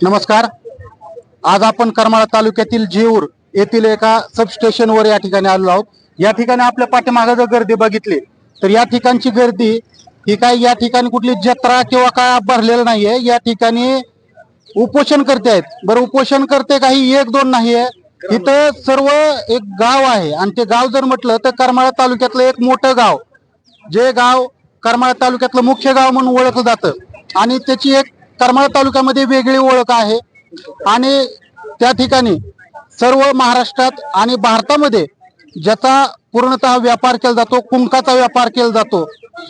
नमस्कार. आज आपण करमाळा तालुक्यातील जेऊर येथील एका सबस्टेशनवर या ठिकाणी आलो आहोत. या ठिकाणी आपल्या पाठीमागे जर गर्दी बघितली तर या ठिकाणची गर्दी ही काय या ठिकाणी कुठली जत्रा किंवा काय भरलेलं नाहीये. या ठिकाणी उपोषण करते आहेत. बरं उपोषण करते काही एक दोन नाहीये. इथं सर्व एक गाव आहे. आणि ते गाव जर म्हटलं तर करमाळा तालुक्यातलं एक मोठं गाव जे गाव करमाळा तालुक्यातलं मुख्य गाव म्हणून ओळखलं जातं. आणि त्याची एक करमाळा तालुक्यामध्ये वेगळी ओळख आहे. आणि त्या ठिकाणी सर्व महाराष्ट्रात आणि भारतामध्ये ज्याचा पूर्णतः व्यापार केला जातो कुंकाचा व्यापार केला जातो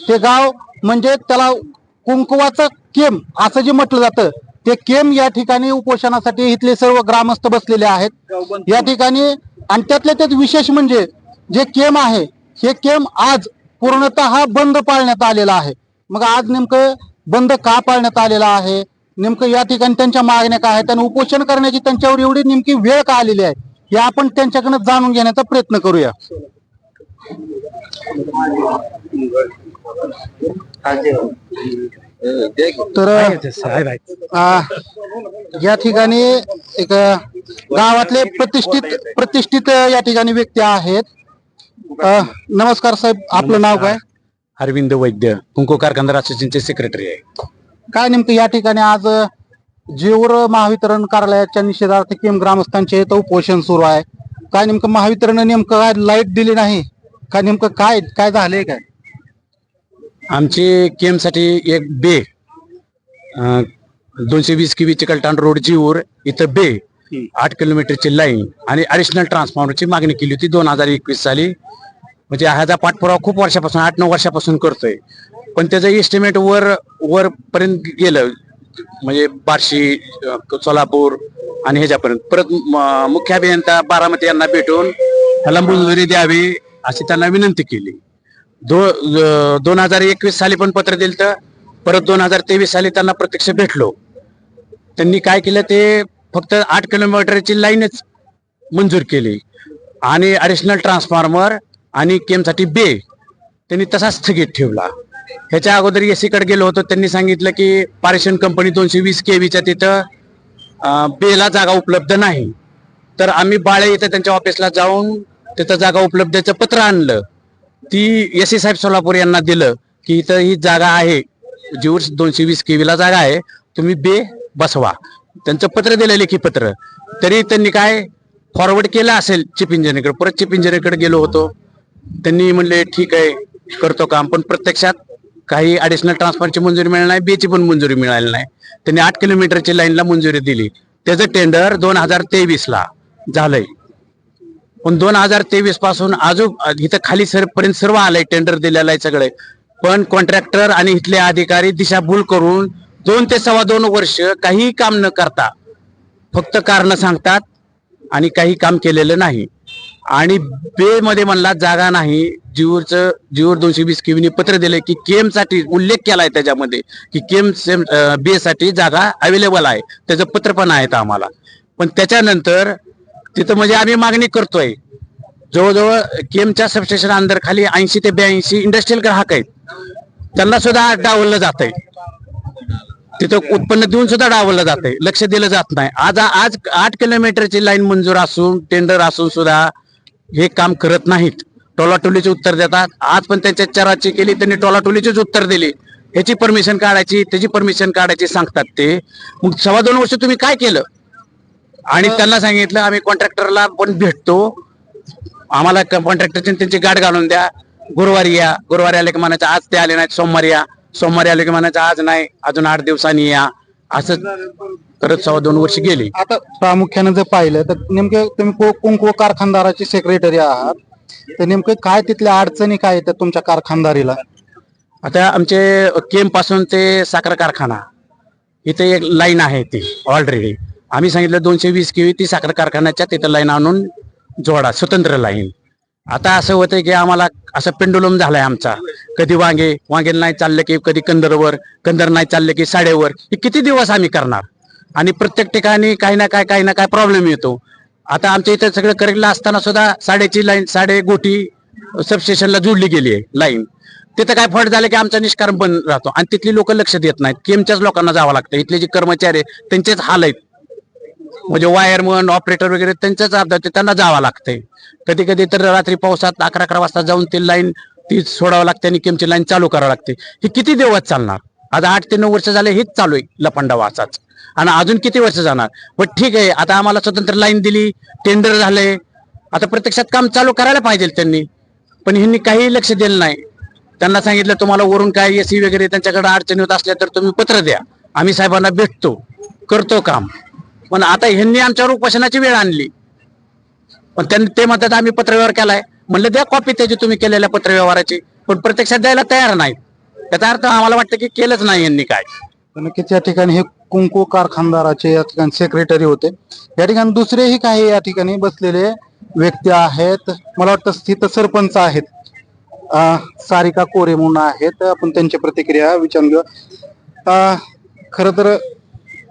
ते गाव म्हणजे त्याला कुंकवाचं केम असं जे म्हटलं जातं ते केम या ठिकाणी उपोषणासाठी इथले सर्व ग्रामस्थ बसलेले आहेत. या ठिकाणी आणि त्यातल्या त्यात विशेष म्हणजे जे केम आहे हे केम आज पूर्णतः बंद पाळण्यात आलेला आहे. मग आज नेमकं बंद का पाळण्यात आलेला आहे? नेमकं या ठिकाणी त्यांच्या मागण्या काय आहेत? आणि उपोषण करण्याची त्यांच्यावर एवढी नेमकी वेळ का आलेली आहे? हे आपण त्यांच्याकडनं जाणून घेण्याचा प्रयत्न करूया. तर या ठिकाणी एक गावातले प्रतिष्ठित प्रतिष्ठित या ठिकाणी व्यक्ती आहेत. नमस्कार साहेब आपलं नाव काय? अरविंद वैद्य कुंकू कारखानदार असोसिएशनचे सेक्रेटरी आहे. काय नेमकं या ठिकाणी आज अ, जेऊर महावितरण कार्यालयाच्या निषेधार्थ किम ग्रामस्थांचे इथं उपोषण सुरू आहे. काय नेमकं महावितरण नेमकं काय लाइट दिली नाही? काय नेमकं काय काय झालंय काय? आमची केमसाठी एक बे दोनशे वीस किवी चिकलठाण रोड जीवर इथं बे आठ किलोमीटरची लाईन आणि ॲडिशनल ट्रान्सफॉर्मरची मागणी केली होती दोन हजार एकवीस साली. म्हणजे ह्याचा पाठपुरावा खूप वर्षापासून आठ नऊ वर्षापासून करतोय. पण त्याचं एस्टिमेट वर वर पर्यंत गेलं. म्हणजे बार्शी सोलापूर आणि ह्याच्यापर्यंत. परत मुख्य अभियंता बारामती यांना भेटून ह्याला मंजुरी द्यावी अशी त्यांना विनंती केली. दो दोन हजार एकवीस साली पण पत्र दिलं तर परत दोन हजार तेवीस साली त्यांना प्रत्यक्ष भेटलो. त्यांनी काय केलं ते फक्त आठ किलोमीटरची लाईनच मंजूर केली. आणि ॲडिशनल ट्रान्सफॉर्मर आणि केमसाठी बे त्यांनी तसाच स्थगित ठेवला. ह्याच्या अगोदर एसीकडे गेलो होतो त्यांनी सांगितलं की पारेषण कंपनी दोनशे वीस के व्हीच्या तिथं बेला जागा उपलब्ध नाही. तर आम्ही बाळे इथं त्यांच्या ऑफिसला जाऊन तिथं जागा उपलब्धचं पत्र आणलं. ती एस साहेब सोलापूर यांना दिलं की इथं ही जागा आहे. जीवर दोनशे वीस केवीला जागा आहे तुम्ही बे बसवा. त्यांचं पत्र दिलं लेखी पत्र. तरी त्यांनी काय फॉरवर्ड केलं असेल चिप इंजिनियरकडे परत चिप इंजिनियरकडे गेलो होतो. त्यांनी म्हणले ठीक आहे करतो काम पण प्रत्यक्षात काही ॲडिशनल ट्रान्सफरची मंजुरी मिळाली नाही बेची पण मंजुरी मिळाली नाही. त्यांनी आठ किलोमीटरची लाईनला मंजुरी दिली. त्याचं टेंडर दोन हजार तेवीस ला झालंय. पण दोन हजार तेवीसपासून अजून इथं खाली सर पर्यंत सर्व आलंय टेंडर दिलेलं आहे सगळे. पण कॉन्ट्रॅक्टर आणि इथले अधिकारी दिशाभूल करून दोन ते सव्वा दोन वर्ष काही काम न करता फक्त कारण सांगतात आणि काही काम केलेलं नाही. आणि बे मध्ये म्हणला जागा नाही. जीवरचं जीवर दोनशे वीस केवीने पत्र दिले की केमसाठी उल्लेख केलाय त्याच्यामध्ये की केम सेम बे साठी जागा अवेलेबल आहे. त्याचं पत्र पण आहेत आम्हाला. पण त्याच्यानंतर तिथं म्हणजे आम्ही मागणी करतोय. जवळजवळ केमच्या सबस्टेशन अंदर खाली ऐंशी ते ब्याऐंशी इंडस्ट्रीयल ग्राहक आहेत. त्यांना सुद्धा डावललं जात आहे तिथं उत्पन्न देऊन सुद्धा डावलं जात आहे लक्ष दिलं जात नाही. आज आज आठ किलोमीटरची लाईन मंजूर असून टेंडर असून सुद्धा हे काम करत नाहीत. टोलाटोलीचे उत्तर देतात. आज पण त्यांच्या चराची केली त्यांनी टोलाटोलीचीच उत्तर दिली. ह्याची परमिशन काढायची त्याची परमिशन काढायची सांगतात ते. मग सव्वा दोन वर्ष तुम्ही काय केलं? आणि त्यांना सांगितलं आम्ही कॉन्ट्रॅक्टरला पण भेटतो. आम्हाला कॉन्ट्रॅक्टरची त्यांची गाठ घालून द्या. गुरुवारी या. गुरुवारी आले की म्हणायचं आज ते आले नाहीत. सोमवारी या. सोमवारी आले की म्हणायचं आज नाही. अजून आठ दिवसांनी या. असं करत सव्वा दोन वर्ष गेली. आता प्रामुख्याने जर पाहिलं तर नेमके तुम्ही को- कुंकू कारखानदाराचे सेक्रेटरी आहात. तर नेमकं काय तिथल्या अडचणी काय येतात तुमच्या कारखानदारीला? आता आमचे केमपासून ते साखर कारखाना इथे एक लाईन आहे ती ऑलरेडी आम्ही सांगितलं दोनशे वीस केवी ती साखर कारखान्याच्या तिथं लाईन आणून जोडा स्वतंत्र लाईन आता असं होतं की आम्हाला असं पेंडुलम झालाय आमचा. कधी वांगे वांगे नाही चाललं की कधी कंदरवर कंदर नाही चाललं की साडेवर हे किती दिवस आम्ही करणार? आणि प्रत्येक ठिकाणी काही ना काय काही ना काय प्रॉब्लेम येतो. आता आमच्या इथं सगळं करेक्टला असताना सुद्धा साडेची लाईन साडे गोटी सबस्टेशनला जोडली गेली आहे लाईन तिथं काय फट झालं की आमचा निष्कारण बंद राहतो. आणि तिथली लोक लक्ष देत नाहीत. केमच्याच लोकांना जावं लागतं. इथले जे कर्मचारी आहेत, त्यांचेच हाल आहेत. म्हणजे वायरमन ऑपरेटर वगैरे त्यांच्याच अर्धा त्यांना जावं लागतंय. कधी कधी तर रात्री पावसात अकरा अकरा वाजता जाऊन ती लाईन ती सोडावं लागते आणि केमची लाईन चालू करावं लागते. हे किती दिवस चालणार? आता आठ ते नऊ वर्ष झाले हेच चालू आहे लपंडा असाच. आणि अजून किती वर्ष जाणार? पण ठीक आहे आता आम्हाला स्वतंत्र लाईन दिली टेंडर झाले. आता प्रत्यक्षात काम चालू करायला पाहिजे त्यांनी. पण ह्यांनी काही लक्ष दिलं नाही. त्यांना सांगितलं तुम्हाला वरून काय एसी वगैरे त्यांच्याकडे अडचणी होत असल्या तर तुम्ही पत्र द्या. आम्ही साहेबांना भेटतो. करतो काम. पण आता ह्यांनी आमच्यावर उपोषणाची वेळ आणली. पण त्यांनी ते म्हणतात आम्ही पत्रव्यवहार केलाय. म्हणलं द्या कॉपी त्याची तुम्ही केलेल्या पत्रव्यवहाराची. पण प्रत्यक्षात द्यायला तयार नाही त्याचा अर्थ आम्हाला वाटतं की केलंच नाही यांनी काय. नक्कीच या ठिकाणी हे कुंकू कारखानदाराचे या ठिकाणी सेक्रेटरी होते. या ठिकाणी दुसरेही काही या ठिकाणी बसलेले व्यक्ती आहेत. मला वाटतं तिथं सरपंच आहेत. अं, सारिका कोरे म्हणून आहेत. आपण त्यांची प्रतिक्रिया विचारून घेऊ. खर खरं तर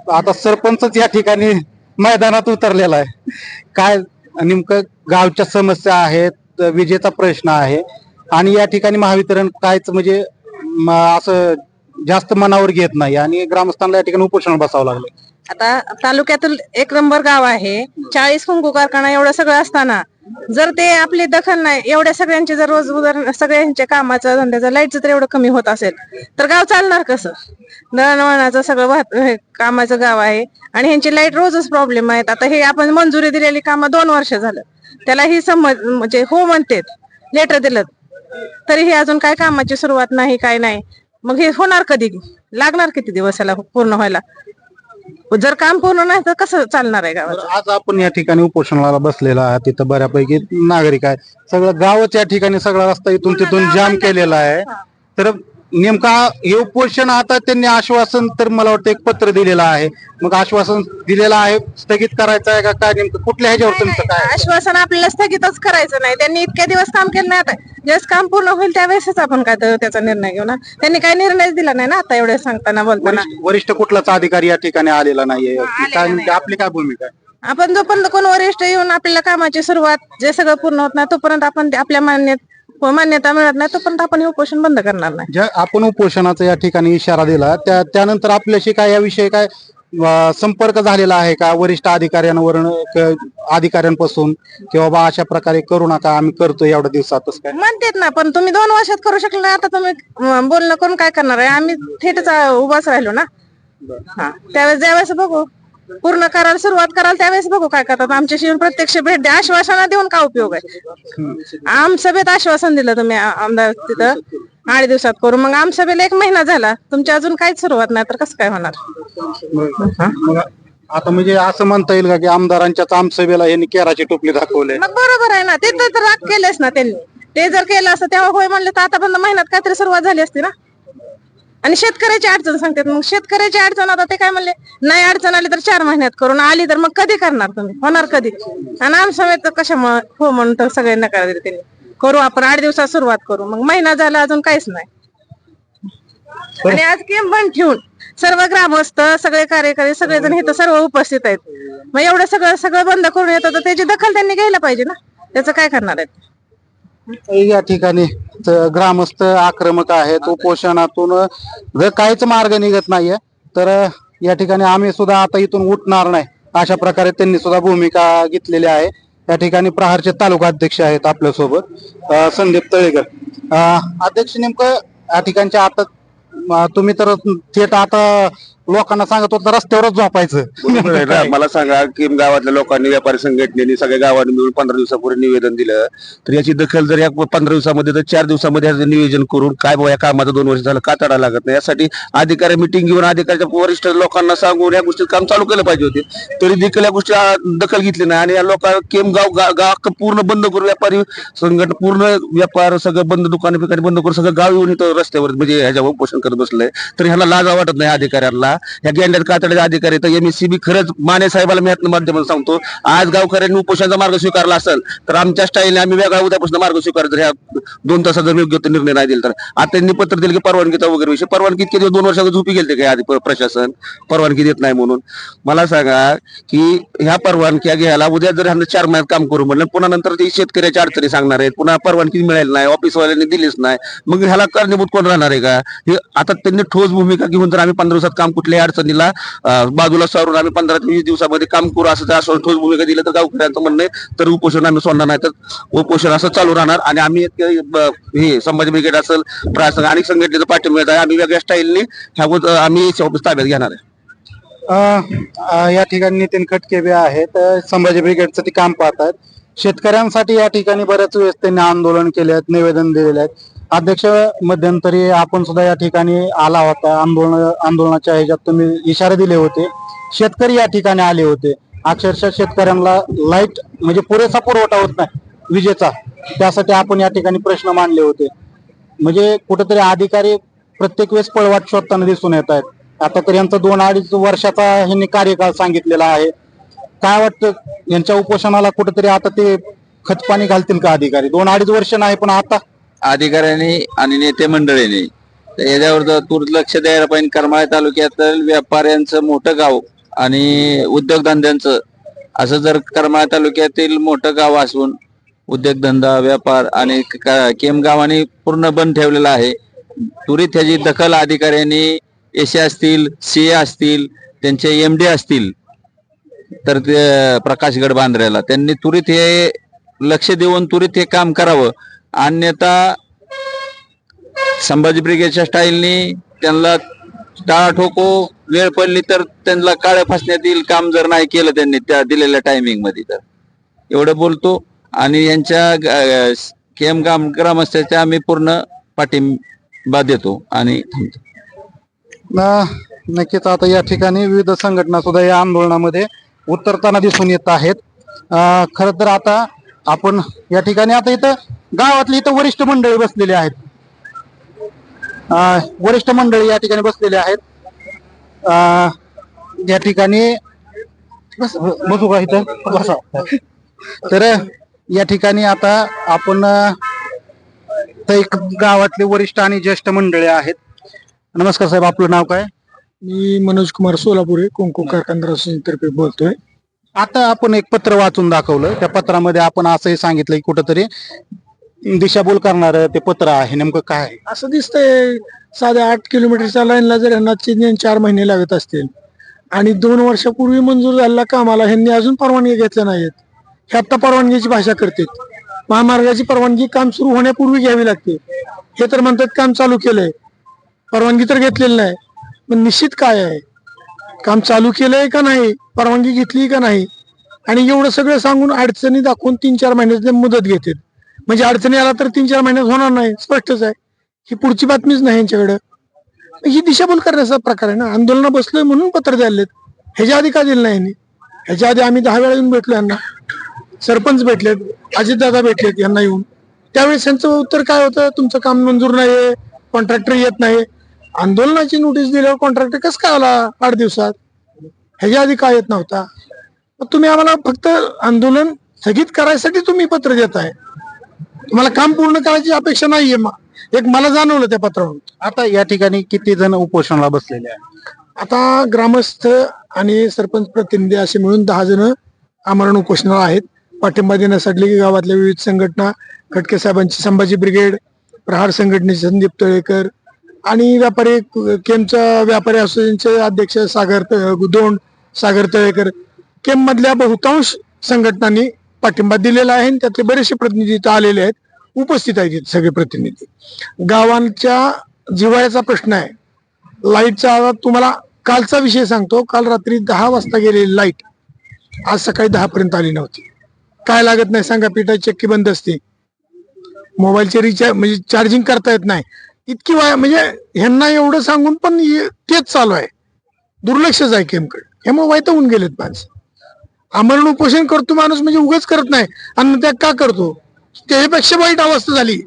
आता सरपंचच या ठिकाणी मैदानात उतरलेला आहे. काय नेमकं गावच्या समस्या आहेत विजेचा प्रश्न आहे आणि या ठिकाणी महावितरण कायच म्हणजे म, असं जास्त मनावर घेत नाही आणि ग्रामस्थांना या ठिकाणी उपोषण बसावं लागलं आता तालुक्यातील एक नंबर गाव आहे. चाळीस कुंकू कारखाना एवढं सगळं असताना जर ते आपली दखल नाही एवढ्या सगळ्यांचे जर रोज उदर सगळ्यांच्या कामाचं धंद्याचं लाईटचं तर एवढं कमी होत असेल तर गाव चालणार कसं? दळणवळणाचं सगळं वाहत हे कामाचं गाव आहे आणि ह्यांची लाइट रोजच प्रॉब्लेम आहेत. आता हे आपण मंजुरी दिलेली कामं दोन वर्ष झालं. त्याला ही समज म्हणजे हो म्हणतेत लेटर दिलं. तरी हे अजून काय कामाची सुरुवात नाही काय नाही. मग हे होणार कधी? लागणार किती दिवस याला पूर्ण व्हायला? जर काम पूर्ण नाही तर कसं चालणार आहे गावात तर आज आपण या ठिकाणी उपोषणाला बसलेला आहे तिथं बऱ्यापैकी नागरिक आहे सगळं गावच या ठिकाणी सगळा रस्ता इथून तिथून जाम केलेला आहे. तर नेमका हे उपोषण आता त्यांनी आश्वासन तर मला वाटतं एक पत्र दिलेलं आहे. मग आश्वासन दिलेलं आहे. स्थगित करायचं आहे का काय नेमकं? कुठल्या ह्याच्यावर तुमचं काय आहे? आश्वासन आपल्याला स्थगितच करायचं नाही. त्यांनी इतके दिवस काम केलं नाही आता. ज्यावेळेस काम पूर्ण होईल त्यावेळेसच आपण काय तर त्याचा निर्णय घेऊ ना. त्यांनी काही निर्णय दिला नाही ना आता एवढे सांगताना बोलताना. वरिष्ठ- वरिष्ठ कुठलाच अधिकारी या ठिकाणी आलेला नाहीये. काय नेमकी आपली काय भूमिका आहे? आपण जोपर्यंत कोण वरिष्ठ येऊन आपल्याला कामाची सुरुवात जे सगळं पूर्ण होत नाही तोपर्यंत आपण ते आपल्या मान्यत मान्यता मिळत नाही तोपर्यंत आपण हे उपोषण बंद करणार नाही. ज्या आपण उपोषणाचा या ठिकाणी इशारा दिला त्या त्यानंतर आपल्याशी काय याविषयी काय अं, संपर्क झालेला आहे का? वरिष्ठ अधिकाऱ्यांवर अधिकाऱ्यांपासून? किंवा बा अशा प्रकारे करू नका आम्ही करतो एवढ्या दिवसातच काय? म्हणतेत ना पण तुम्ही दोन वर्षात करू शकले नाही आता तुम्ही अं, बोलणं करून काय करणार आहे? आम्ही थेटच अं, उभाच राहिलो ना? हा त्यावेळेस ज्यावेळेस बघू. पूर्ण करायला सुरुवात कराल त्यावेळेस बघू काय करतात. आमच्याशी येऊन प्रत्यक्ष भेट द्या. आश्वासना देऊन काय उपयोग आहे? आम सभेत आश्वासन दिलं तुम्ही आमदार तिथं. आठ दिवसात करू मग आम सभेला एक महिना झाला. तुमची अजून काहीच सुरुवात नाही. तर कसं काय होणार? आता म्हणजे असं म्हणता येईल का की आमदारांच्याच आमसभेला यांनी केराची टोपली दाखवले? मग बरोबर आहे ना. ते तर राग केलेच ना त्यांनी. ते जर केलं असतं तेव्हा होय म्हणले तर आतापर्यंत महिन्यात काहीतरी सुरुवात झाली असती ना. आणि शेतकऱ्याची अडचण सांगतात मग शेतकऱ्याची अडचण आता ते काय म्हणले? नाही अडचण आली तर चार महिन्यात करून आली तर मग कधी करणार तुम्ही? होणार कधी? आणि आमसभेत तर कशामुळे हो म्हणून तर सगळे नकार दिले त्यांनी. करू आपण आठ दिवसात सुरुवात करू मग महिना झाला अजून काहीच नाही. आणि आज केम बंद ठेवून सर्व ग्रामस्थ सगळे कार्यकारी सगळेजण इथं सर्व उपस्थित आहेत. मग एवढं सगळं सगळं बंद करून येतं तर त्याची दखल त्यांनी घ्यायला पाहिजे ना? त्याचं काय करणार आहेत? या ठिकाणी ग्रामस्थ आक्रमक आहेत उपोषणातून जर काहीच मार्ग निघत नाहीये. तर या ठिकाणी आम्ही सुद्धा आता इथून उठणार नाही अशा प्रकारे त्यांनी सुद्धा भूमिका घेतलेली आहे. या ठिकाणी प्रहारचे तालुका अध्यक्ष आहेत आपल्यासोबत संदीप तळेकर. अध्यक्ष नेमकं या ठिकाणच्या आता तुम्ही तर थेट आता लोकांना सांगत होतं रस्त्यावरच झोपायचं. आहे ना मला सांगा की गावातल्या लोकांनी व्यापारी संघटनेने सगळ्या गावांनी मिळून पंधरा दिवसापूर्वी निवेदन दिलं. तर याची दखल जर या पंधरा दिवसामध्ये तर चार दिवसामध्ये याचं नियोजन करून काय बाबा या कामाचं दोन वर्ष झालं का तडा लागत नाही. यासाठी अधिकारी मिटिंग घेऊन अधिकाऱ्याच्या वरिष्ठ लोकांना सांगून या गोष्टीत काम चालू केलं पाहिजे होते. तरी देखील या गोष्टी दखल घेतली नाही. आणि या लोक केम गाव गाव पूर्ण बंद करून व्यापारी संघटना पूर्ण व्यापार सगळं बंद दुकाने पिकाने बंद करून सगळं गाव येऊन इथं रस्त्यावर म्हणजे ह्याच्यावर उपोषण करत बसलंय. तर ह्याला लाजा वाटत नाही अधिकाऱ्यांना. ह्या गेंड्यात कातडे अधिकारी तर एमएससीबी खरंच माने साहेबाला मी माध्यमातून सांगतो आज गावकऱ्यांनी उपोषणाचा मार्ग स्वीकारला असेल तर आमच्या स्टाईलने आम्ही वेगळा उद्यापासून मार्ग स्वीकार ह्या दोन तासात जर योग्य निर्णय नाही दिला तर. आता त्यांनी पत्र दिलं की परवानगीचा वगैरे विषय परवानगी इतके दिवस दोन वर्षाचा झोपी गेलते काय आधी प्रशासन? परवानगी देत नाही म्हणून. मला सांगा की ह्या परवानग्या घ्यायला उद्या जर ह्यांना चार महिन्यात काम करू म्हणलं पुन्हा नंतर ते शेतकऱ्याच्या अडचणी सांगणार आहेत पुन्हा परवानगी मिळाली नाही ऑफिसवाल्यांनी दिलीच नाही मग ह्याला कारणीभूत कोण राहणार आहे का? हे आता त्यांनी ठोस भूमिका घेऊन जर आम्ही पंधरा दिवसात काम कुठल्याही अडचणीला बाजूला सारून आम्ही पंधरा ते वीस दिवसामध्ये काम करू असं जर असं ठोस भूमिका दिली तर गावकऱ्यांचं म्हणणं आहे तर उपोषण आम्ही सोडणार नाही. तर उपोषण असं चालू राहणार आणि आम्ही हे संभाजी ब्रिगेड असेल प्रासंग अनेक संघटनेचा पाठिंबा मिळत आहे. आम्ही वेगळ्या स्टाईलने ह्या आम्ही ताब्यात घेणार आहे. या ठिकाणी नितीन खटके बी आहेत संभाजी ब्रिगेडचं ते काम पाहतात शेतकऱ्यांसाठी या ठिकाणी बऱ्याच वेळेस त्यांनी आंदोलन केले आहेत निवेदन दिलेले आहेत. अध्यक्ष मध्यंतरी आपण सुद्धा या ठिकाणी आला होता. आंदोलन आंदोलनाच्या ह्याच्यात तुम्ही इशारे दिले होते. शेतकरी या ठिकाणी आले होते. अक्षरशः शेतकऱ्यांना लाइट म्हणजे पुरेसा पुरवठा होत नाही विजेचा. त्यासाठी आपण या ठिकाणी प्रश्न मांडले होते. म्हणजे कुठेतरी अधिकारी प्रत्येक वेळेस पळवाट शोधताना दिसून येत आहेत. आता तर यांचा दोन अडीच वर्षाचा ह्यांनी कार्यकाळ सांगितलेला आहे. काय वाटतं? यांच्या उपोषणाला कुठेतरी आता ते खतपाणी घालतील का अधिकारी? दोन अडीच वर्ष नाही पण आता अधिकाऱ्यांनी आणि नेते मंडळीने. तर याच्यावर जर तूर्त लक्ष द्यायला पाहिजे करमाळा तालुक्यातील व्यापाऱ्यांचं मोठं गाव आणि उद्योगधंद्यांचं असं जर करमाळा तालुक्यातील मोठं गाव असून उद्योगधंदा व्यापार आणि केम गावाने पूर्ण बंद ठेवलेलं आहे. त्वरित ह्याची दखल अधिकाऱ्यांनी एसी असतील सी असतील त्यांचे एम डी असतील तर ते प्रकाशगड बांद्र्याला त्यांनी त्वरित हे लक्ष देऊन त्वरित हे काम करावं. अन्यथा संभाजी ब्रिगेडच्या स्टाईलनी त्यांना टाळा ठोको वेळ पडली तर त्यांना काळ्या फासण्यात येईल काम जर नाही केलं त्यांनी त्या दिलेल्या टायमिंगमध्ये तर. एवढं बोलतो. आणि यांच्या केम गाम ग्रामस्थाच्या आम्ही पूर्ण पाठिंबा देतो आणि थांबतो. ना नक्कीच आता या ठिकाणी विविध संघटना सुद्धा या आंदोलनामध्ये उतरताना दिसून येत आहेत. खर तर आता आपण या ठिकाणी आता इथं गावातली इथं वरिष्ठ मंडळी बसलेली आहेत. वरिष्ठ मंडळी या ठिकाणी बसलेले आहेत. या ठिकाणी बसू का इथं? बसा. तर या ठिकाणी आता आपण एक गावातले वरिष्ठ आणि ज्येष्ठ मंडळी आहेत. नमस्कार साहेब आपलं नाव काय? मी मनोज कुमार सोलापुरे कुंकू कारखानदार तर्फे बोलतोय. आता आपण एक पत्र वाचून दाखवलं. त्या पत्रामध्ये आपण असंही सांगितलं की कुठंतरी दिशाभूल करणार ते पत्र आहे. नेमकं काय आहे? असं दिसतंय साध्या आठ किलोमीटरच्या लाईनला जर यांना चिन्ह चार महिने लागत असतील आणि दोन वर्षापूर्वी मंजूर झालेल्या कामाला ह्यांनी अजून परवानगी घेतल्या नाहीत हे आता परवानगीची भाषा करतात. महामार्गाची परवानगी काम सुरू होण्यापूर्वी घ्यावी लागते. हे तर म्हणतात काम चालू केलंय. परवानगी तर घेतलेली नाही. पण निश्चित काय आहे? काम चालू केलंय का नाही? परवानगी घेतली का नाही? आणि एवढं सगळं सांगून अडचणी दाखवून तीन चार महिन्याची मुदत घेते म्हणजे अडचणी आला तर तीन चार महिन्यात होणार नाही स्पष्टच आहे. ही पुढची बातमीच नाही यांच्याकडे. ही दिशाभूल करण्याचा प्रकार आहे ना. आंदोलन बसलोय म्हणून पत्र द्यायलेत. ह्याच्या आधी का दिलं नाही यांनी? ह्याच्या आधी आम्ही दहा वेळा येऊन भेटलो यांना. सरपंच भेटलेत अजितदादा भेटलेत यांना येऊन. त्यावेळेस यांचं उत्तर काय होतं? तुमचं काम मंजूर नाहीये कॉन्ट्रॅक्टर येत नाही. आंदोलनाची नोटीस दिल्यावर कॉन्ट्रॅक्टर कसं काय आला आठ दिवसात ह्याच्या आधी काय येत नव्हता? मग तुम्ही आम्हाला फक्त आंदोलन स्थगित करायसाठी तुम्ही पत्र देताय. तुम्हाला काम पूर्ण करायची अपेक्षा नाहीये मा- एक मला जाणवलं त्या पत्रावरून. आता या ठिकाणी किती जण उपोषणाला बसलेले आहेत? आता ग्रामस्थ आणि सरपंच प्रतिनिधी असे मिळून दहा जण आमरण उपोषणाला आहेत. पाठिंबा देण्यासाठी गावातल्या विविध संघटना खटके साहेबांची संभाजी ब्रिगेड प्रहार संघटनेचे संदीप तळेकर आणि व्यापारी केमच्या व्यापारी असोसिएशनचे अध्यक्ष सागर त- दोंड सागर तळेकर केम मधल्या बहुतांश संघटनांनी पाठिंबा दिलेला आहे आणि त्यातले बरेचसे प्रतिनिधी आलेले आहेत. उपस्थित आहेत सगळे प्रतिनिधी. गावांच्या जिव्हाळ्याचा प्रश्न आहे. लाईटचा तुम्हाला कालचा विषय सांगतो. काल रात्री दहा वाजता गेलेली लाइट आज सकाळी दहा पर्यंत आली नव्हती. काय लागत नाही सांगा पिठाची चक्की बंद असते. मोबाईलचे रिचार्ज म्हणजे चार्जिंग करता येत नाही. इतकी वाय म्हणजे ह्यांना एवढं सांगून पण हे- तेच चालू आहे. दुर्लक्षच आहे केमकडे ह्यामुळे वाईट होऊन गेलेत माणसं. आमरण उपोषण करतो माणूस म्हणजे उगाच करत नाही. आणि त्या का करतो? त्यापेक्षा वाईट अवस्था झाली.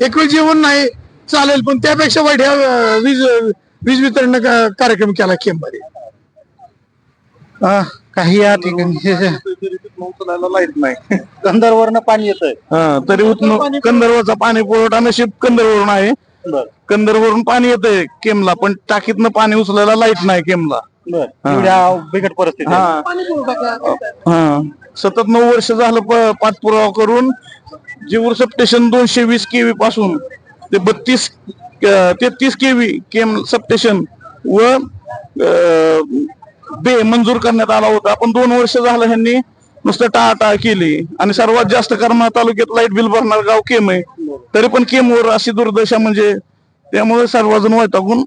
एक वेळ जेवण नाही चालेल पण त्यापेक्षा वाईट ह्या वीज वीज वितरण का- कार्यक्रम केला केममध्ये अं, काही या ठिकाणी. लाइट नाही कंदरवरनं पाणी येतंय. हा तरी उतन कंदरवरचा पाणी पुरवठा नशीब कंदरवरून आहे. बर. कंदरवरून पाणी येतंय केमला पण टाकीतनं पाणी उचलायला लाइट नाही केमला. बर. एवढ्या बिकट परिस्थिती आहे. हा. हा. सतत नऊ वर्ष झालं प- पाठपुरावा करून जीवर सबस्टेशन दोनशे वीस केवी पासून ते बत्तीस तेहतीस केवी केम सबस्टेशन व अं, बे मंजूर करण्यात आला होता. आपण दोन वर्ष झालं ह्यांनी नुसतं टाळाटाळ केली. आणि सर्वात जास्त करमाळा तालुक्यात लाइट बिल भरणार गाव केम आहे. तरी पण केमवर अशी दुर्दशा म्हणजे त्यामुळे सर्वजण वैतागून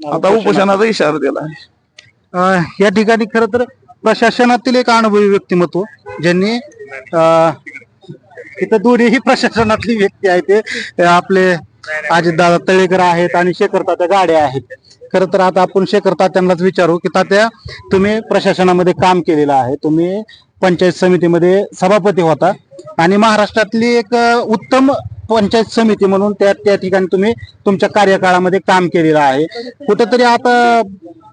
आता उपोषणाचा इशारा दिला आहे. या ठिकाणी खर तर प्रशासनातील एक अनुभवी व्यक्तिमत्व ज्यांनी इथं दोन्हीही प्रशासनातली व्यक्ती आहे ते आपले अजितदादा तळेकर आहेत आणि शेखर तात्या गाड्या आहेत. खर तर आता आपण शेखर तात्यांनाच विचारू की तात्या तुम्ही प्रशासनामध्ये काम केलेलं आहे. तुम्ही पंचायत समितीमध्ये सभापती होता. आणि महाराष्ट्रातली एक उत्तम पंचायत समिती म्हणून त्या त्या ठिकाणी तुम्ही तुमच्या कार्यकाळामध्ये काम केलेलं आहे. कुठेतरी आता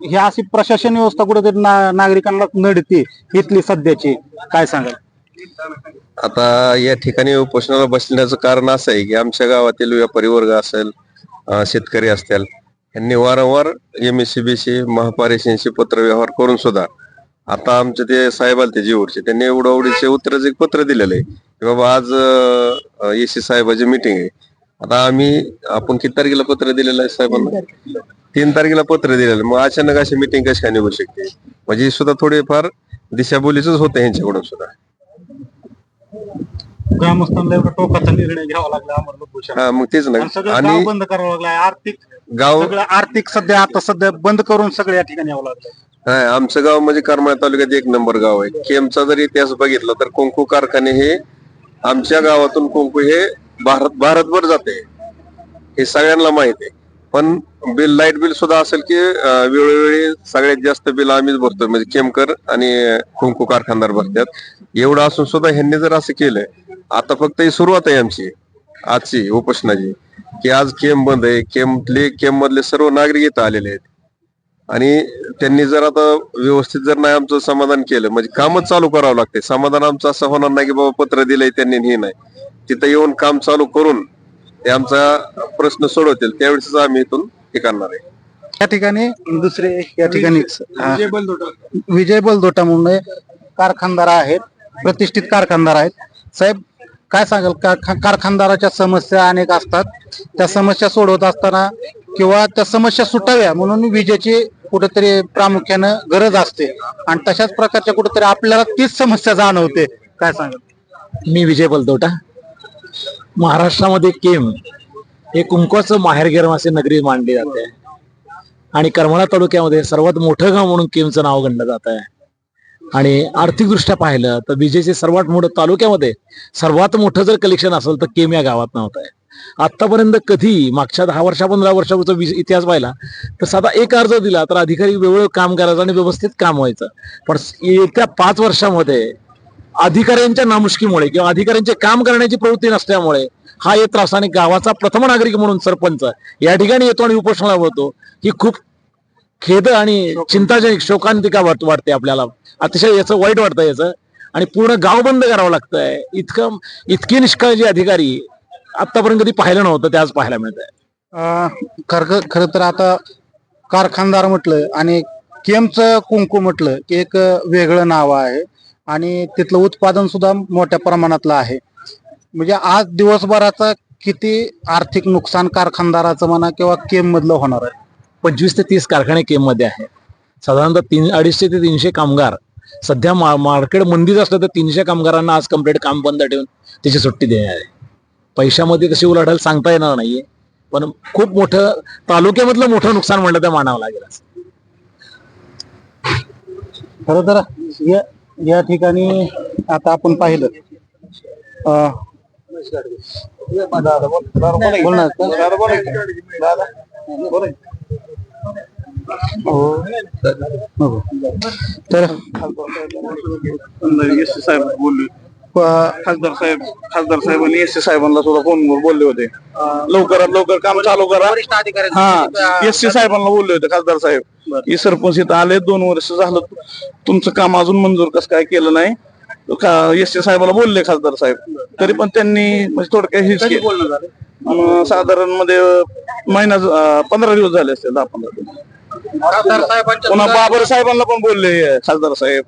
ही अशी प्रशासन व्यवस्था कुठेतरी ना, नागरिकांना नडते इथली सध्याची. काय सांगाल? आता या ठिकाणी उपोषणाला बसण्याचं कारण असं आहे की आमच्या गावातील व्यापारी वर्ग असेल शेतकरी असतील यांनी वारंवार M S C B C महापारेषणशी पत्र व्यवहार करून सुद्धा आता आमचे ते साहेब आले ते जीवरचे त्यांनी एवढं आवडीचे उत्तरच एक पत्र दिलेलं आहे की बाबा आज ए सी साहेबाची मिटिंग आहे. आता आम्ही आपण किती तारखेला पत्र दिलेलं आहे साहेबांना? तीन तारखेला. पत्र दिलेलं. मग अचानक अशी मिटिंग कशी काय निघू शकते? म्हणजे ही सुद्धा थोडीफार दिशाभूलीच होतं ह्यांच्याकडून सुद्धा. ग्रामस्थांना एवढा टोकाचा निर्णय घ्यावा लागला भूषण हा मग तेच आणि ना आणि बंद करावं लागलं आर्थिक गाव सगळं आर्थिक सध्या आता सध्या बंद करून सगळं या ठिकाणी यावं लागलं हा आमचं गाव म्हणजे करमाळा तालुक्यात एक नंबर गाव आहे. केमचा जर इतिहास बघितला तर कुंकू कारखाने हे आमच्या गावातून कुंकू हे भारत भारतभर जाते. हे सगळ्यांना माहीत आहे. पण बिल लाइट बिल सुद्धा असेल की वेळोवेळी सगळ्यात जास्त बिल आम्हीच भरतो म्हणजे केमकर आणि कुंकू कारखानदार भरतात. एवढं असून सुद्धा ह्यांनी जर असं केलं आता फक्त ही सुरुवात आहे आमची. आजची उपोषणाची. की आज केम बंद आहे. केमले केम मधले सर्व नागरिक इथं आलेले आहेत. आणि त्यांनी जर आता व्यवस्थित जर नाही आमचं समाधान केलं म्हणजे कामच चालू करावं लागते समाधान आमचं असं होणार नाही की बाबा पत्र दिलंय त्यांनी हे नाही. तिथं येऊन काम चालू करून ते आमचा प्रश्न सोडवतील. त्यावेळेस आम्ही इथून हे करणार आहे. या ठिकाणी दुसरे या ठिकाणी विजय बलदोटा. म्हणून कारखानदार आहेत प्रतिष्ठित कारखानदार आहेत. साहेब काय सांगाल? कारखा- कारखानदाराच्या समस्या अनेक असतात. त्या समस्या सोडवत असताना किंवा त्या समस्या सुटाव्या म्हणून विजेची कुठेतरी प्रामुख्यानं गरज असते. आणि तशाच प्रकारच्या कुठेतरी आपल्याला तीच समस्या जाणवते. काय सांग? मी विजय बलदोटा. महाराष्ट्रामध्ये केम हे कुंकवाचं माहेरघेर असे नगरी मानली जाते. आणि करमाळा तालुक्यामध्ये सर्वात मोठं गाव म्हणून केमचं नाव गणलं जात आहे. आणि आर्थिकदृष्ट्या पाहिलं तर विजेचे सर्वात मोठं तालुक्यामध्ये सर्वात मोठं जर कलेक्शन असेल तर केम या गावात नव्हतं आहे. आतापर्यंत कधी मागच्या दहा वर्षा पंधरा वर्षाचा वीज इतिहास पाहिला तर साधा एक अर्ज दिला तर अधिकारी वेळोवेळी काम करायचं आणि व्यवस्थित काम व्हायचं. पण येत्या पाच वर्षामध्ये अधिकाऱ्यांच्या नामुष्कीमुळे किंवा अधिकाऱ्यांचे काम करण्याची प्रवृत्ती नसल्यामुळे हा येत त्रास आणि गावाचा प्रथम नागरिक म्हणून सरपंच या ठिकाणी येतो आणि उपोषणाला होतो ही खूप खेद आणि चिंताजनक शोकांतिका वाट- वाटते आपल्याला. अतिशय याचं वाईट वाटतं याचं. आणि पूर्ण गाव बंद करावं लागतंय. इतकं इतकी निष्काळजी अधिकारी आतापर्यंत कधी पाहिलं नव्हतं ते आज पाहायला मिळत आहे खर खर तर आता कारखानदार म्हटलं आणि केमचं कुंकू म्हटलं की एक वेगळं नाव आहे आणि तिथलं उत्पादन सुद्धा मोठ्या प्रमाणातलं आहे. म्हणजे आज दिवसभराचा किती आर्थिक नुकसान कारखानदाराचं म्हणा किंवा केम मधलं होणार आहे? पंचवीस ते तीस कारखाने केममध्ये आहेत. साधारणतः तीन अडीचशे ते तीनशे कामगार. सध्या मार्केट मंदीच असलं तर तीनशे कामगारांना आज कंप्लीट काम बंद ठेवून त्याची सुट्टी देणार आहे पैशामध्ये कशी उलाढाल सांगता येणार नाहीये पण खूप मोठं तालुक्यामधलं मोठं नुकसान म्हणलं तर मानावं लागेल. खर तर या या ठिकाणी आता आपण पाहिलं? हो. तर साहेब बोलले प- खासदार साहेब खासदार साहेबांनी एस साहेबांना सुद्धा फोनवर बोलले होते. लवकरात लवकर काम चालू करा. हा एस साहेबांना बोलले होते खासदार साहेब. हे सरपंच इथं आले दोन वर्ष झालं. तुमचं काम अजून मंजूर कसं काय केलं नाही? एस सी साहेबाला बोलले खासदार साहेब? तरी पण त्यांनी म्हणजे थोडक्यात हेच केलं. अं, साधारणमध्ये महिना अं, पंधरा दिवस झाले असतील दहा पंधरा दिवस. पुन्हा बाबर साहेबांना पण बोलले खासदार साहेब.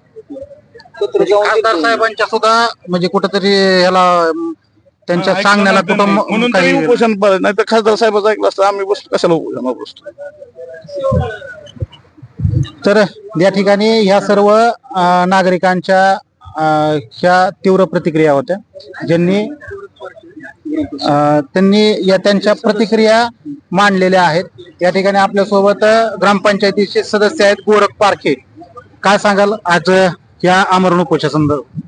खासदार साहेबांच्या सुद्धा म्हणजे कुठेतरी ह्याला त्यांच्या सांगण्याला. कुठं म्हणून काही तरी उपोषण नाही तर खासदार साहेबाचं ऐकलं असतं आम्ही बसतो कशाला उपोषणावर बसतो तर या ठिकाणी ह्या सर्व नागरिकांच्या अं, ह्या तीव्र प्रतिक्रिया होत्या ज्यांनी त्यांनी या त्यांच्या प्रतिक्रिया मांडलेल्या आहेत. या ठिकाणी आपल्यासोबत ग्रामपंचायतीचे सदस्य आहेत गोरख पारखे. काय सांगाल आज? या आमरण उपाच्या संदर्भ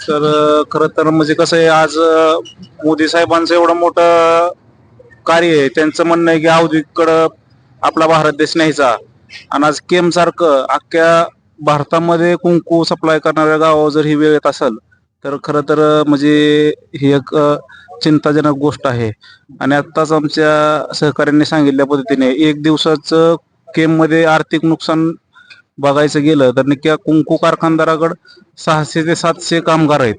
तर खर तर म्हणजे कसं आहे आज मोदी साहेबांचं एवढं मोठं कार्य आहे. त्यांचं म्हणणं आहे की औद्योगिकडं आपला भारत देश न्यायचा. आणि आज केम सारखं अख्ख्या भारतामध्ये कुंकू सप्लाय करणाऱ्या गावावर जर ही वेळ येत असेल तर खरं तर म्हणजे ही एक चिंताजनक गोष्ट आहे. आणि आत्ताच आमच्या सहकाऱ्यांनी सांगितल्या पद्धतीने एक दिवसाचं केममध्ये आर्थिक नुकसान बघायचं गेलं तर नक्की कुंकू कारखानदाराकडे सहाशे ते सातशे कामगार आहेत.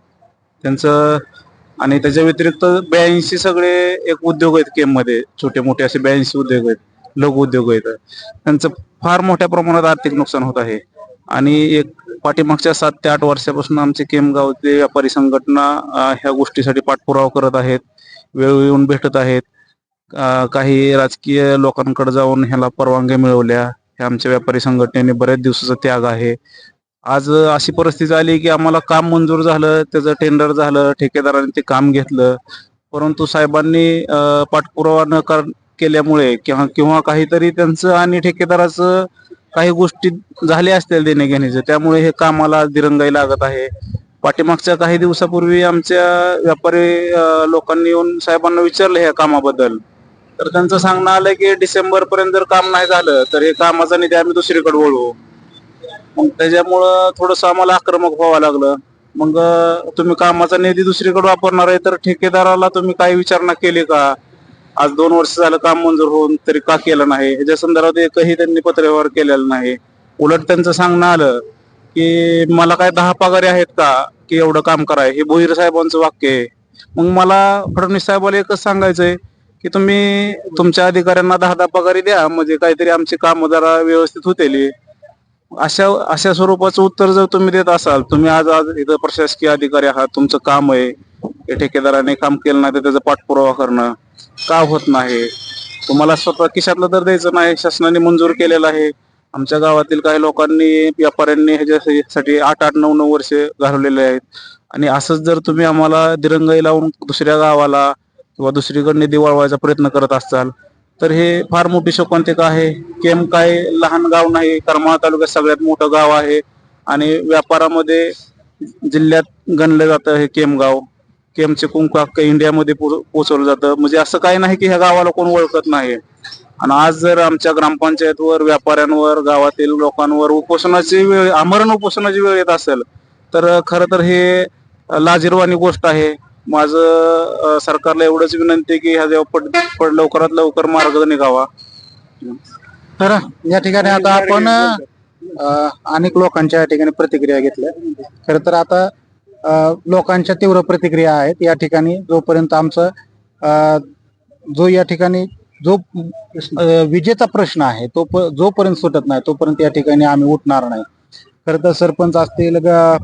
त्यांचं आणि त्याच्या व्यतिरिक्त ब्याऐंशी सगळे एक उद्योग आहेत केममध्ये छोटे मोठे असे ब्याऐंशी उद्योग आहेत लघु उद्योग आहेत. त्यांचं फार मोठ्या प्रमाणात आर्थिक नुकसान होत आहे. आणि एक पाठीमागच्या सात ते आठ वर्षापासून आमचे केम गावचे व्यापारी संघटना ह्या गोष्टीसाठी पाठपुरावा करत आहेत. वेळ येऊन भेटत आहेत. काही राजकीय लोकांकडे जाऊन ह्याला परवानग्या मिळवल्या. हे आमच्या व्यापारी संघटनेने बऱ्याच दिवसाचा त्याग आहे. आज अशी परिस्थिती आली की आम्हाला काम मंजूर झालं त्याचं टेंडर झालं ठेकेदाराने ते काम घेतलं. परंतु साहेबांनी पाठपुरावा न कर केल्यामुळे किंवा किंवा काहीतरी त्यांचं आणि ठेकेदाराचं काही गोष्टी झाल्या असतील देणे घेण्याचे त्यामुळे हे कामाला आज दिरंगाई लागत आहे. पाठीमागच्या काही दिवसापूर्वी आमच्या व्यापारी लोकांनी येऊन साहेबांना विचारलं ह्या कामाबद्दल. तर त्यांचं सांगणं आलं की डिसेंबर पर्यंत जर काम नाही झालं तर हे कामाचा निधी आम्ही दुसरीकडे वळवू. मग त्याच्यामुळं थोडस आम्हाला आक्रमक व्हावं लागलं. मग तुम्ही कामाचा निधी दुसरीकडे वापरणार आहे तर ठेकेदाराला तुम्ही काही विचारणा केली का? आज दोन वर्ष झालं काम मंजूर होऊन तरी का केलं नाही? ह्याच्या संदर्भात एकही त्यांनी पत्रव्यवहार केलेला नाही. उलट त्यांचं सांगणं आलं की मला काय दहा पगारी आहेत का? की एवढं काम कराय. हे भोईर साहेबांचं वाक्य आहे. मग मला फडणवीस साहेबाला एकच सांगायचंय की तुम्ही तुमच्या अधिकाऱ्यांना दहा दहा पगारी द्या म्हणजे काहीतरी आमची कामं जरा व्यवस्थित होतील. अशा अशा स्वरूपाचं उत्तर जर तुम्ही देत असाल तुम्ही आज आज इथं प्रशासकीय अधिकारी आहात तुमचं काम आहे या ठेकेदाराने काम केलं नाही तर त्याचा पाठपुरावा करणं का होत नाही? तुम्हाला स्वतः किशातलं तर द्यायचं नाही शासनाने मंजूर केलेलं आहे. आमच्या गावातील काही लोकांनी व्यापाऱ्यांनी ह्याच्यासाठी आठ आठ नऊ नऊ वर्षे घालवलेले आहेत. आणि असंच जर तुम्ही आम्हाला दिरंगाई लावून दुसऱ्या गावाला किंवा दुसरीकडे निधी वळवायचा प्रयत्न करत असाल तर हे फार मोठी शोकांतिका आहे. केम काय लहान गाव नाही करमाळा तालुक्यात सगळ्यात मोठं गाव आहे. आणि व्यापारामध्ये जिल्ह्यात गणलं जातं हे केम गाव. केमचे कुंकू इंडियामध्ये पो- पोहोचवलं जातं. म्हणजे असं काही नाही की ह्या गावाला कोण ओळखत नाही. आणि आज जर आमच्या ग्रामपंचायतवर व्यापाऱ्यांवर गावातील लोकांवर उपोषणाची वेळ आमरण उपोषणाची वेळ येत असेल तर खरं तर हे लाजिरवाणी गोष्ट आहे. माझं सरकारला एवढंच विनंती आहे की ह्या पड पड- लवकरात लवकर मार्ग निघावा. तर या ठिकाणी आता आपण अनेक लोकांच्या या ठिकाणी प्रतिक्रिया घेतल्या. खर तर आता लोकांच्या तीव्र प्रतिक्रिया आहेत. या ठिकाणी जोपर्यंत आमचं जो या ठिकाणी जो विजेचा प्रश्न आहे तो जोपर्यंत सुटत नाही तोपर्यंत या ठिकाणी आम्ही उठणार नाही. खर तर सरपंच असतील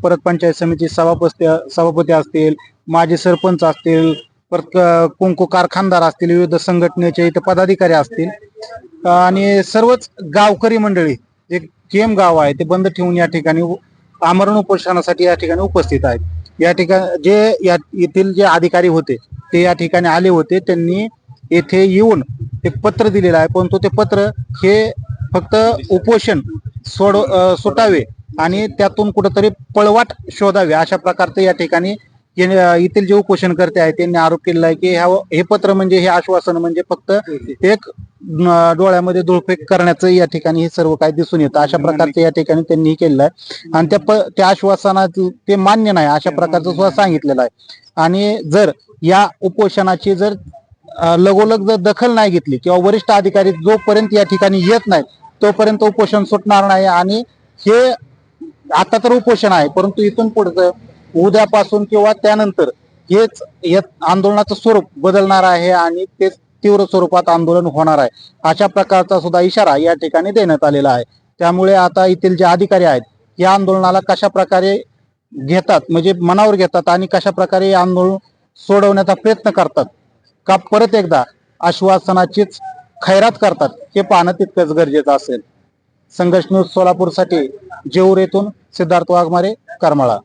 परत पंचायत समिती सभापती सभापती असतील माजी सरपंच असतील परत कुंकू कारखानदार असतील विविध संघटनेचे इथे पदाधिकारी असतील. आणि सर्वच गावकरी मंडळी जे केम गाव आहे ते बंद ठेवून या ठिकाणी आमरण उपोषणासाठी या ठिकाणी उपस्थित आहेत. या ठिकाणी जे या येथील जे अधिकारी होते ते या ठिकाणी आले होते त्यांनी येथे येऊन एक पत्र दिलेलं आहे परंतु ते पत्र हे फक्त उपोषण सोड सुटावे. आणि त्यातून कुठंतरी पळवाट शोधावी अशा प्रकारचं या ठिकाणी येथील जे उपोषणकर्ते आहेत त्यांनी आरोप केलेला आहे की ह्या- हे पत्र म्हणजे हे आश्वासन म्हणजे फक्त एक डोळ्यामध्ये धुळफेक करण्याचं या ठिकाणी हे सर्व काही दिसून येतं. अशा प्रकारचं या ठिकाणी त्यांनी केलेलं आहे. आणि त्या त्या आश्वासनात ते मान्य नाही अशा प्रकारचं सुद्धा सांगितलेलं आहे. आणि जर या उपोषणाची जर लगोलग जर दखल नाही घेतली किंवा वरिष्ठ अधिकारी जोपर्यंत या ठिकाणी येत नाहीत तोपर्यंत उपोषण सुटणार नाही. आणि हे आता तर उपोषण आहे परंतु इथून पुढचं उद्यापासून किंवा त्यानंतर हेच आंदोलनाचं स्वरूप बदलणार आहे आणि ते तीव्र स्वरूपात आंदोलन होणार आहे. अशा प्रकारचा सुद्धा इशारा या ठिकाणी देण्यात आलेला आहे. त्यामुळे आता येथील जे अधिकारी आहेत या आंदोलनाला कशा प्रकारे घेतात म्हणजे मनावर घेतात आणि कशा प्रकारे आंदोलन सोडवण्याचा प्रयत्न करतात का परत एकदा आश्वासनाचीच खैरात करतात हे पाहणं तितकंच गरजेचं असेल. संघर्ष न्यूज सोलापूरसाठी जेऊर येथून सिद्धार्थ वाघमारे करमाळा.